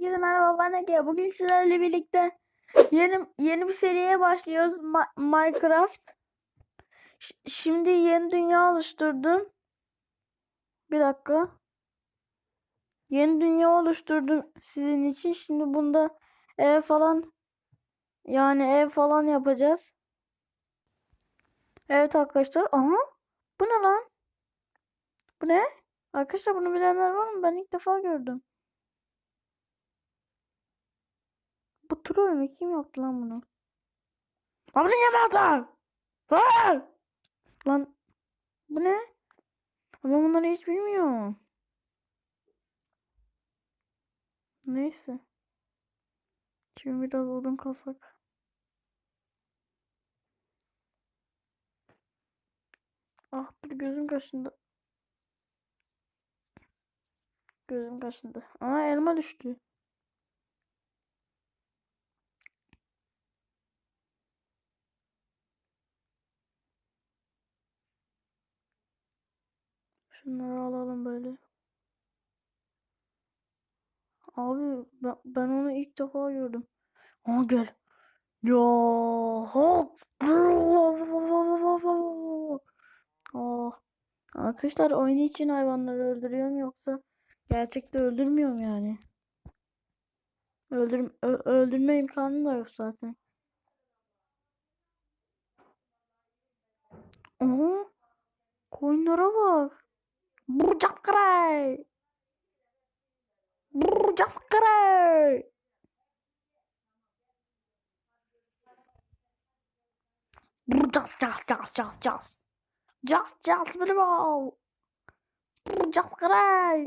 Herkese merhaba ben Ege. Bugün sizlerle birlikte yeni yeni bir seriye başlıyoruz. Ma- Minecraft. Ş- şimdi yeni dünya oluşturdum. Bir dakika. Yeni dünya oluşturdum sizin için. Şimdi bunda ev falan yani ev falan yapacağız. Evet arkadaşlar. Aha. Bu ne lan? Bu ne? Arkadaşlar bunu bilenler var mı? Ben ilk defa gördüm. Bu troll mü? Kim yaptı lan bunu? Lan bunu adam! Lan! Bu ne? Ben bunları hiç bilmiyorum. Neyse. Şimdi biraz odun kasak. Ah dur gözüm kaşındı. Gözüm kaşındı. Aa elma düştü. Şunları alalım böyle. Abi ben, ben onu ilk defa gördüm. Aa gel. Ya hop. Aa. Arkadaşlar oyun için hayvanları öldürüyorum yoksa gerçekte öldürmüyorum yani. Öldür öldürme imkanı da yok zaten. Aha. Koyunlara bak. Burcak Kral. Burcak Kral. Burcak Cas Cas Cas Cas. Cas Cas Bilbao. Burcak Kral.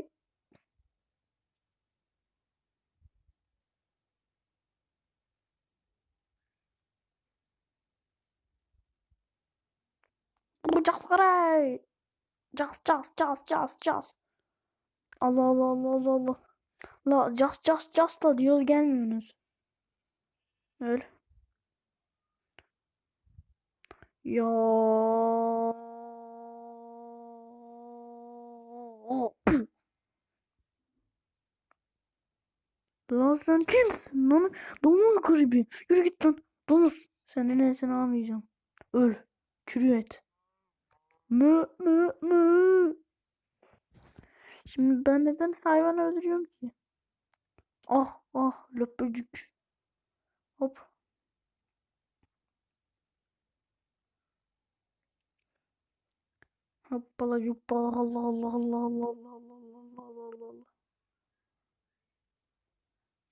Burcak Kral. Jas jas jas jas jas. Allah Allah Allah Allah Allah. La jas jas jas da diyoruz gelmiyorsunuz. Öyle. Ya. Lan sen kimsin lan? Domuz gribi. Yürü git lan. Domuz. Senin enseni almayacağım. Öl. Çürü et. Mü mü mü. Şimdi ben neden hayvan öldürüyorum ki? Ah ah löpücük. Hop. Hoppala cuppala Allah Allah Allah Allah Allah Allah Allah Allah Allah.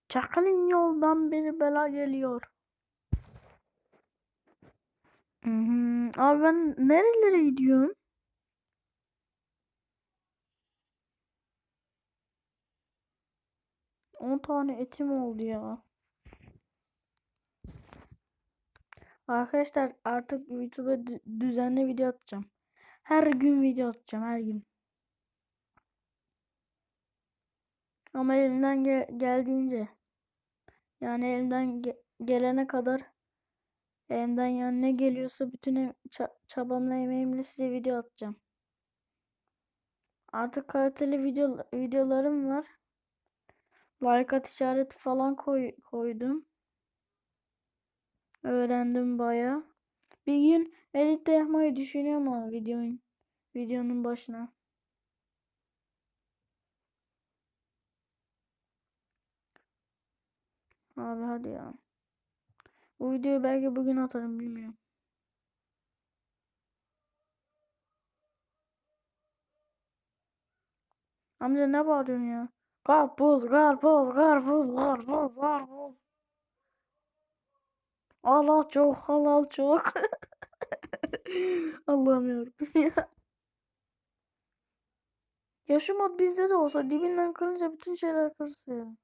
Çakılın yoldan bir bela geliyor. Hı hı. Abi ben nerelere gidiyorum? On tane etim oldu ya. Arkadaşlar artık YouTube'a dü- düzenli video atacağım. Her gün video atacağım her gün. Ama elimden ge- geldiğince yani elimden ge- gelene kadar elimden yani ne geliyorsa bütün çabamla emeğimle size video atacağım. Artık kaliteli video videolarım var. Like at işareti falan koy koydum. Öğrendim baya. Bir gün edit de yapmayı düşünüyorum ama videonun videonun başına. Abi hadi ya. Bu videoyu belki bugün atarım bilmiyorum. Amca ne bağırıyorsun ya? Karpuz, karpuz, karpuz, karpuz, karpuz. Allah çok, halal çok. Allah'ım yarabbim ya. Ya şu mod bizde de olsa dibinden kırınca bütün şeyler kırılsa ya.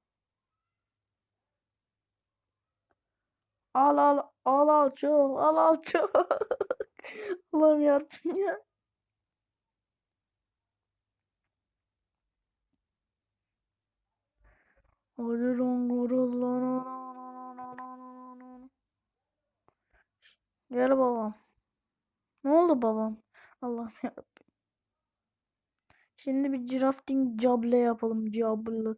Al al al al çok al al çok. Allah'ım yarabbim ya. Hadi lan Gel babam. Ne oldu babam? Allah'ım yarabbim. Şimdi bir crafting cable yapalım. Cable.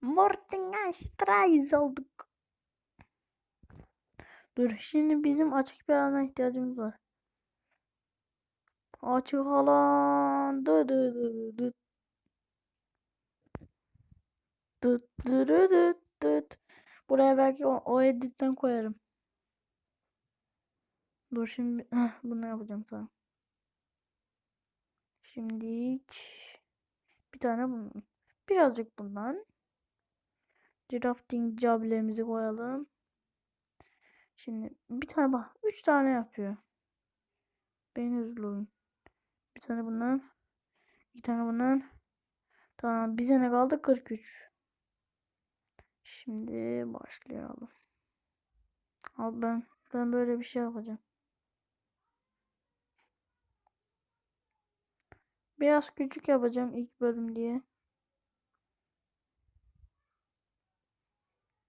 Mortingenstreis. Mortingenstreis olduk. Dur şimdi bizim açık bir alana ihtiyacımız var. Açık alan. Dıt dıt. Buraya belki o, o editten koyarım. Dur şimdi bunu yapacağım sana. Şimdilik bir tane bundan. Birazcık bundan. Drafting cable'mizi koyalım. Şimdi bir tane bak. Üç tane yapıyor. Ben hızlı oyun. Bir tane bundan. iki tane bundan. Tamam bize ne kaldı? 43. Şimdi başlayalım. Abi ben ben böyle bir şey yapacağım. Biraz küçük yapacağım ilk bölüm diye.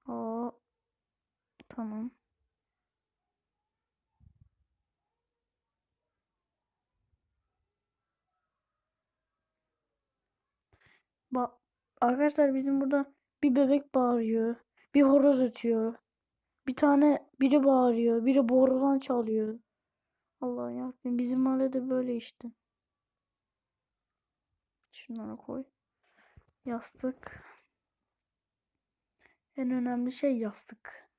O tamam. Ba Arkadaşlar bizim burada bir bebek bağırıyor. Bir horoz ötüyor. Bir tane biri bağırıyor. Biri borazan çalıyor. Allah ya bizim mahallede böyle işte. Şunları koy. Yastık. En önemli şey yastık.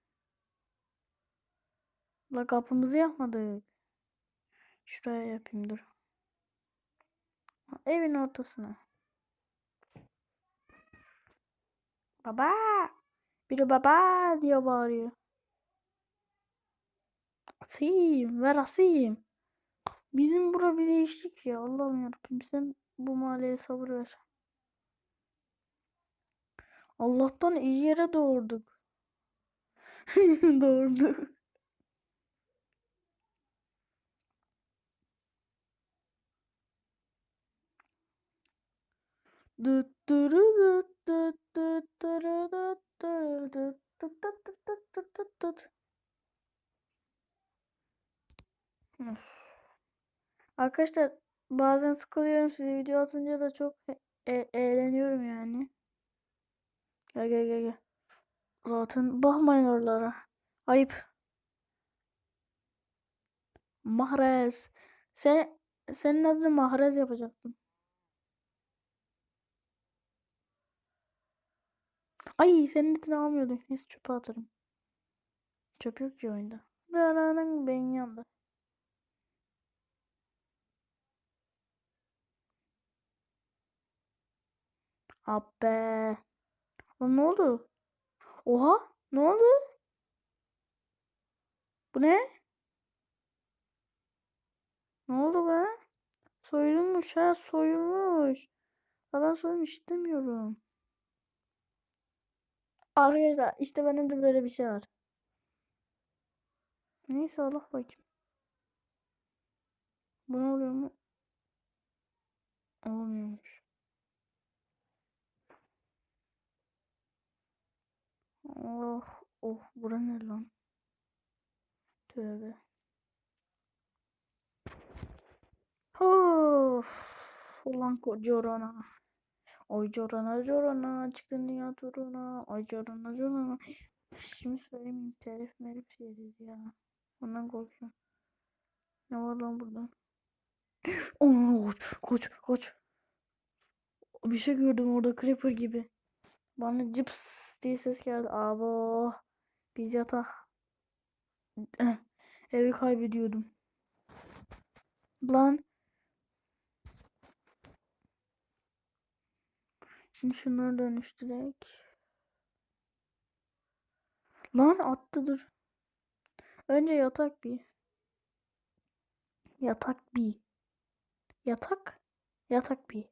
La kapımızı yapmadık. Şuraya yapayım dur. Evin ortasına. Baba. Biri baba diye bağırıyor. Asim. Ver asim. Bizim bura bir değişik ya. Allah'ım yarabbim. Sen bu mahalleye sabır ver. Düt düt düt düt. Of. Arkadaşlar bazen sıkılıyorum size video atınca da çok e- eğleniyorum yani. Gel gel gel gel. Zaten bakmayın oralara. Ayıp. Mahrez. Sen senin adını Mahrez yapacaktım. Ay senin etini almıyordum. Neyse çöpe atarım. Çöp yok ki oyunda. Daranın beyin yandı. Abbe. Lan ne oldu? Oha ne oldu? Bu ne? Ne oldu be? Soyulmuş ha soyulmuş. Ben soyulmuş istemiyorum. Arkadaşlar işte benim de böyle bir şey var. Neyse Allah bakayım. Bu ne oluyor mu? Olmuyormuş. Oh bura ne lan? Tövbe. Of. Ulan corona. Oy corona corona çıktın dünya turuna. Oy corona corona. Şimdi söyleyeyim telif merif yeriz ya. Ondan korkuyorum. Ne var lan burada? Oh, koç koç koç. Bir şey gördüm orada creeper gibi. Bana cips diye ses geldi. Abo. Biz yata. Evi kaybediyordum. Lan. Şimdi şunları dönüştürek. Lan attı dur. Önce yatak bir. Yatak bir. Yatak. Yatak bir.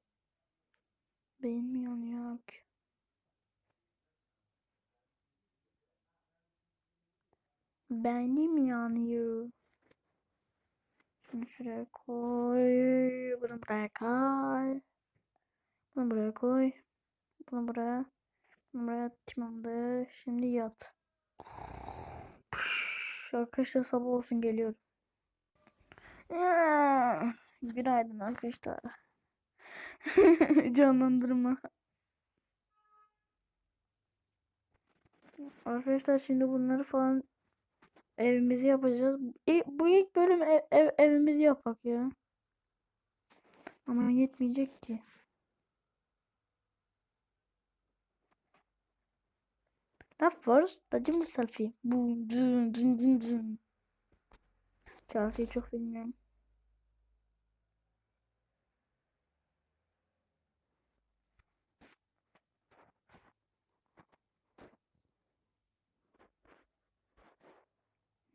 Beğenmiyorum ya. Benim yanıyor. Şunu şuraya koy. Bunu buraya koy. Bunu buraya koy. Bunu buraya. Bunu buraya tamamdır. Şimdi yat. Arkadaşlar sabah olsun geliyorum. Günaydın arkadaşlar. Canlandırma. Arkadaşlar şimdi bunları falan evimizi yapacağız. İlk, bu ilk bölüm ev, ev- evimizi yapak ya. Ama yetmeyecek ki. That first, the selfie. Boom, dın, dın, dın, dın. Şarkıyı çok bilmiyorum.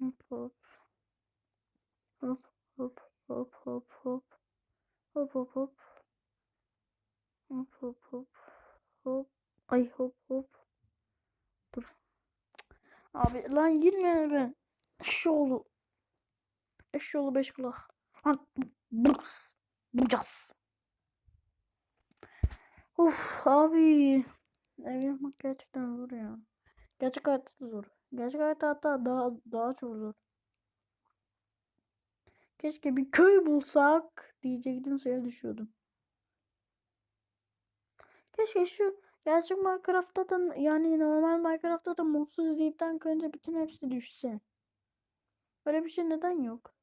Hop hop. Hop hop hop hop hop. Hop hop hop. Hop hop hop. Ay hop hop. Dur. Abi lan girme eve. Eşşoğlu. Eşşoğlu beş kulak. Lan bırs. Bulacağız. Uf abi. Ev yapmak gerçekten zor ya. Gerçek hayatta zor. Gerçek hayatta hatta daha daha çok zor. Keşke bir köy bulsak diyecektim suya düşüyordum. Keşke şu gerçek Minecraft'ta da yani normal Minecraft'ta da mutsuz izleyipten kırınca bütün hepsi düşse. Böyle bir şey neden yok?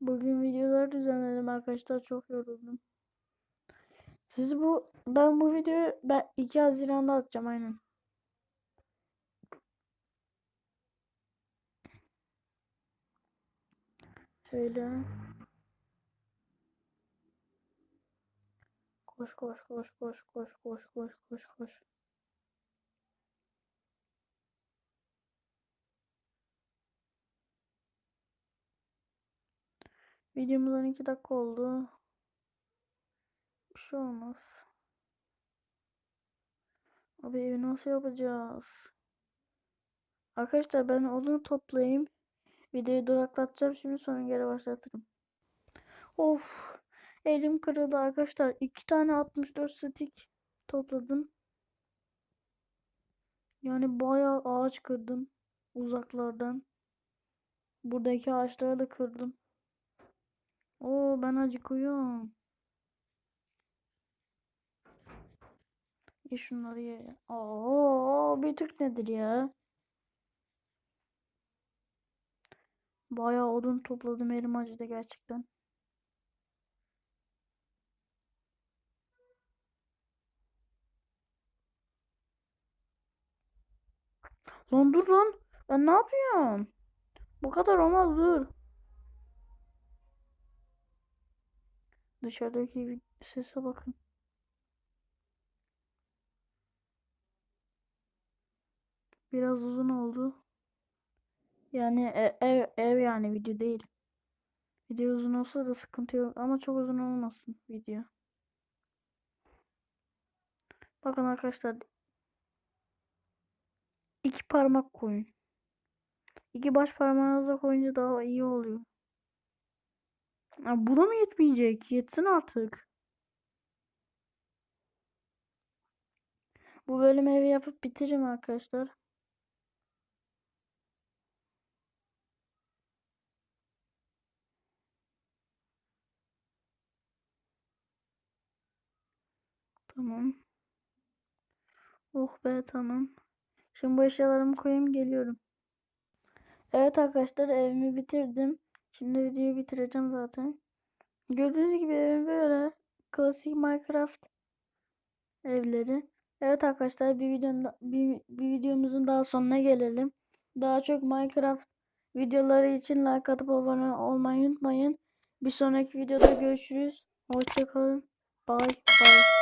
Bugün videolar düzenledim arkadaşlar çok yoruldum. Siz bu ben bu videoyu ben 2 Haziran'da atacağım aynen. Şöyle. Koş koş koş koş koş koş koş koş koş. Videomuzdan 2 dakika oldu. Bir şey olmaz. Abi evi nasıl yapacağız? Arkadaşlar ben odunu toplayayım. Videoyu duraklatacağım şimdi sonra geri başlatırım. Of. Elim kırıldı arkadaşlar. İki tane 64 stick topladım. Yani bayağı ağaç kırdım. Uzaklardan. Buradaki ağaçları da kırdım. Oo ben acıkıyorum. Ye şunları ye. Oo bir tık nedir ya? Bayağı odun topladım elim acıdı gerçekten. Lan dur lan. Ben ne yapıyorum? Bu kadar olmaz dur. Dışarıdaki sese bakın. Biraz uzun oldu. Yani e- ev, ev yani video değil. Video uzun olsa da sıkıntı yok ama çok uzun olmasın video. Bakın arkadaşlar. iki parmak koyun. İki baş parmağınıza koyunca daha iyi oluyor. Ya bu da mı yetmeyecek? Yetsin artık. Bu bölüm evi yapıp bitiririm arkadaşlar. Tamam. Oh be tamam. Şimdi bu eşyalarımı koyayım geliyorum. Evet arkadaşlar evimi bitirdim. Şimdi videoyu bitireceğim zaten. Gördüğünüz gibi evim böyle. Klasik Minecraft evleri. Evet arkadaşlar bir videonun bir, bir videomuzun daha sonuna gelelim. Daha çok Minecraft videoları için like atıp abone olmayı unutmayın. Bir sonraki videoda görüşürüz. Hoşçakalın. Bye bye.